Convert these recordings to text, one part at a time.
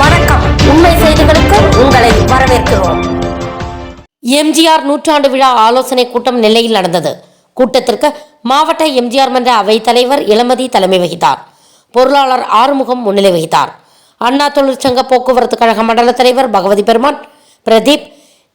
வணக்கம். உண்மை செய்திகளுக்கு உங்களை வரவேற்கிறோம். எம்ஜிஆர் நூற்றாண்டு விழா ஆலோசனை கூட்டம் நெல்லையில் நடந்தது. கூட்டத்திற்கு மாவட்ட எம்ஜிஆர் மன்ற அவைத் தலைவர் இளமதி தலைமை வகித்தார். பொருளாளர் ஆறுமுகம் முன்னிலை வகித்தார். அண்ணா தொழிற்சங்க போக்குவரத்து கழக மண்டல தலைவர் பகவதி பெருமான் பிரதீப்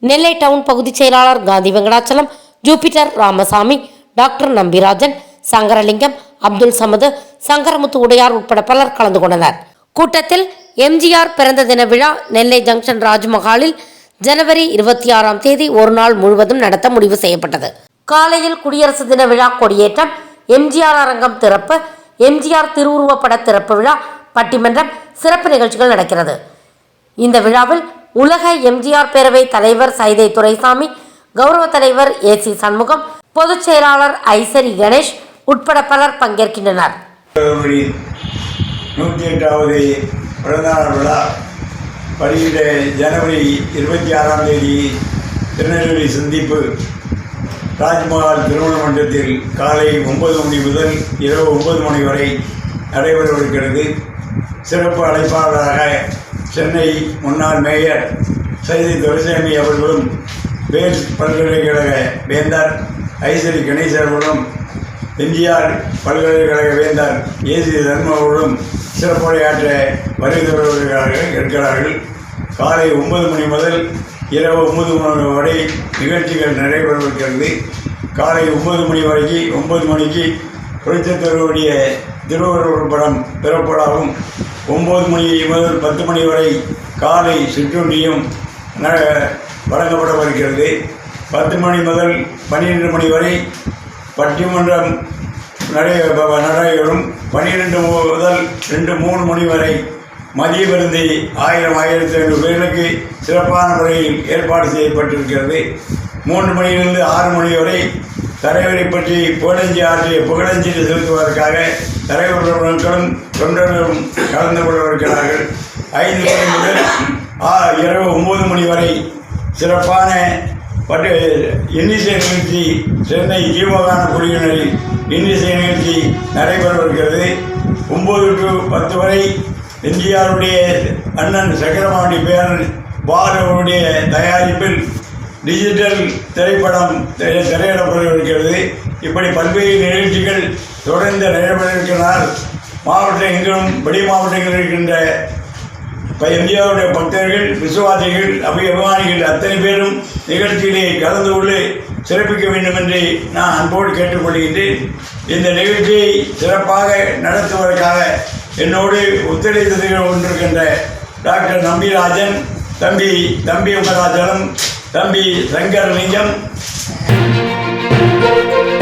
நெல்லை டவுன் பகுதிச் செயலாளர் காந்தி வெங்கடாச்சலம் ஜூபிட்டர் ராமசாமி டாக்டர் நம்பிராஜன் சங்கரலிங்கம் அப்துல் சமது சங்கரமுத்து உடையார் உட்பட பலர் கலந்து கொண்டனர். கூட்டத்தில் எம்ஜிஆர் பிறந்த தின விழா நெல்லை ஜங்ஷன் ராஜ்மஹாலில் ஜனவரி இருபத்தி ஆறாம் தேதி ஒரு நாள் முழுவதும் நடத்த முடிவு செய்யப்பட்டது. காலையில் குடியரசு தின விழா கொடியேற்றம் எம்ஜிஆர் அரங்கம் திறப்பு எம்ஜிஆர் திருவுருவப்பட திறப்பு விழா பட்டிமன்றம் சிறப்பு நிகழ்ச்சிகள் நடக்கிறது. இந்த விழாவில் உலக எம்ஜிஆர் பேரவை தலைவர் சைதை துரைசாமி கௌரவ தலைவர் ஏ சி சண்முகம் பொதுச் செயலாளர் ஐசரி கணேஷ் உட்பட பலர் பங்கேற்கின்றனர். நூற்றி எட்டாவது பிறந்தநாள் விழா. வருகிற ஜனவரி இருபத்தி ஆறாம் தேதி திருநெல்வேலி சந்திப்பு. ராஜ்மஹால் திருமண மன்றத்தில் காலை ஒன்பது மணி முதல் இரவு ஒன்பது மணி வரை நடைபெறவிருக்கிறது. சிறப்பு அழைப்பாளராக சென்னை முன்னாள் மேயர் சைதி துரைசாமி அவர்களும் வேல் பல்கலைக்கழக வேந்தர் ஐசரி கணேச் அவர்களும் எம்ஜிஆர் பல்கலைக்கழக வேந்தர் ஏசி தர்ம அவர்களும் சிறப்புரையாற்ற வருகிறவர்களாக இருக்கிறார்கள். காலை ஒன்பது மணி முதல் இரவு ஒன்பது மணி வரை நிகழ்ச்சிகள் நடைபெறவிருக்கிறது. காலை ஒன்பது மணி வரைக்கும் ஒன்பது மணிக்கு புரட்சித்தருடைய திருவள்ளுவர் படம் திறப்படாகும் ஒம்பது மணி முதல் பத்து மணி வரை காலை சிற்றுண்டியும் வழங்கப்படவிருக்கிறது. பத்து மணி முதல் பன்னிரெண்டு மணி வரை பட்டிமன்றம் நடை நடைபெறும் பன்னிரெண்டு முதல் ரெண்டு மூணு மணி வரை மதிய விருந்தி ஆயிரம் ஆயிரத்தி ஐநூறு பேர்களுக்கு சிறப்பான முறையில் ஏற்பாடு செய்யப்பட்டிருக்கிறது. மூன்று மணியிலிருந்து ஆறு மணி வரை தலைவரை பற்றி புகழஞ்சி ஆற்றிய புகழஞ்சலி செலுத்துவதற்காக தலைவர்களும் தொண்டர்களும் கலந்து கொள்ளவிருக்கிறார்கள். ஐந்து மணி முதல் ஆ இரவு ஒம்பது மணி வரை சிறப்பான பட்டு இன்னிசை நிகழ்ச்சி சென்னை ஜீவகான குடியினரில் இன்னிசை நிகழ்ச்சி நடைபெறவிருக்கிறது. ஒம்பது டு பத்து வரை எம்ஜிஆருடைய அண்ணன் சக்கரபாண்டி பேரன் பாரவருடைய தயாரிப்பில் டிஜிட்டல் திரைப்படம் திரையிடப்படவிருக்கிறது இப்படி பல்வேறு நிகழ்ச்சிகள் தொடர்ந்து நடைபெறவிருக்கிறார் மாவட்டம் எங்கும் வெளி மாவட்டங்களில் இருக்கின்ற இப்போ எம்ஜிஆருடைய பக்தர்கள் விசுவாசிகள் அபி அபிமானிகள் அத்தனை பேரும் நிகழ்ச்சியிலே கலந்து கொண்டு சிறப்பிக்க வேண்டும் என்று நான் அன்போடு கேட்டுக்கொள்கின்றேன். இந்த நிகழ்ச்சியை சிறப்பாக நடத்துவதற்காக என்னோடு ஒத்துழைத்து கொண்டிருக்கின்ற டாக்டர் நம்பிராஜன் தம்பி தம்பி உமராஜலம் தம்பி சங்கரலிங்கம். தேங்க்ஸ்